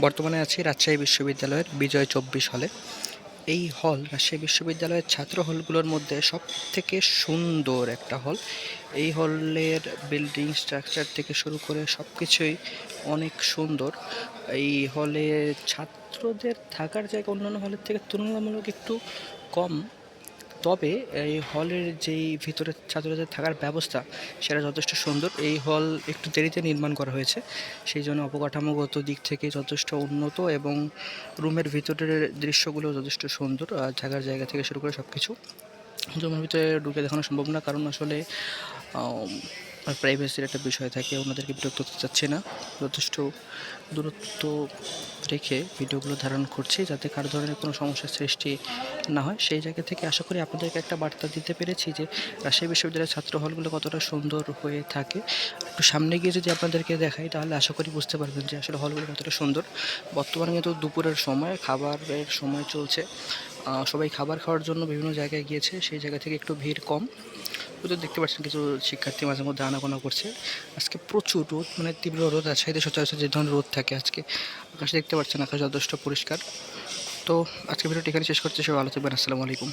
বর্তমানে আছি রাজশাহী বিশ্ববিদ্যালয়ের বিজয় চব্বিশ হলে। এই হল, রাজশাহী বিশ্ববিদ্যালয়ের ছাত্র হলগুলোর মধ্যে সব থেকে সুন্দর একটা হল। এই হলের বিল্ডিং স্ট্রাকচার থেকে শুরু করে সব কিছুই অনেক সুন্দর। এই হলে ছাত্রদের থাকার জায়গা অন্যান্য হলের থেকে তুলনামূলক একটু কম। তবে এই হলের যেই ভিতরে ছাত্রদের থাকার ব্যবস্থা, সেটা যথেষ্ট সুন্দর। এই হল একটু দেরিতে নির্মাণ করা হয়েছে, সেই জন্য অবকাঠামোগত দিক থেকে যথেষ্ট উন্নত এবং রুমের ভিতরের দৃশ্যগুলো যথেষ্ট সুন্দর। থাকার জায়গা থেকে শুরু করে সব কিছু জমির ভিতরে ঢুকে দেখানো সম্ভব না, কারণ আসলে প্রাইভেসির একটা বিষয় থাকে ওনাদেরকে বিরক্ত করতে চাচ্ছি না। যথেষ্ট দূরত্ব রেখে ভিডিওগুলো ধারণ করছি, যাতে কারও ধরনের কোনো সমস্যার সৃষ্টি না হয়। সেই জায়গা থেকে আশা করি আপনাদেরকে একটা বার্তা দিতে পেরেছি যে, রাজশাহী বিশ্ববিদ্যালয়ের ছাত্র হলগুলো কতটা সুন্দর হয়ে থাকে। একটু সামনে গিয়ে যদি আপনাদেরকে দেখাই, তাহলে আশা করি বুঝতে পারবেন যে, আসলে হলগুলো কতটা সুন্দর। বর্তমানে কিন্তু দুপুরের সময়, খাবারের সময় চলছে। সবাই খাবার খাওয়ার জন্য বিভিন্ন জায়গায় গিয়েছে, সেই জায়গা থেকে একটু ভিড় কম। হয়তো দেখতে পাচ্ছেন কিছু শিক্ষার্থী মাঝে মধ্যে আনাগোনা করছে। আজকে প্রচুর রোদ মানে তীব্র রোদ সাইডে সচরাচর যে ধরনের রোদ থাকে আজকে, আকাশে দেখতে পাচ্ছেন আকাশ যথেষ্ট পরিষ্কার। তো আজকে ভিডিওটি এখানে শেষ করছে, সবাই আলোচনা আসসালামু আলাইকুম।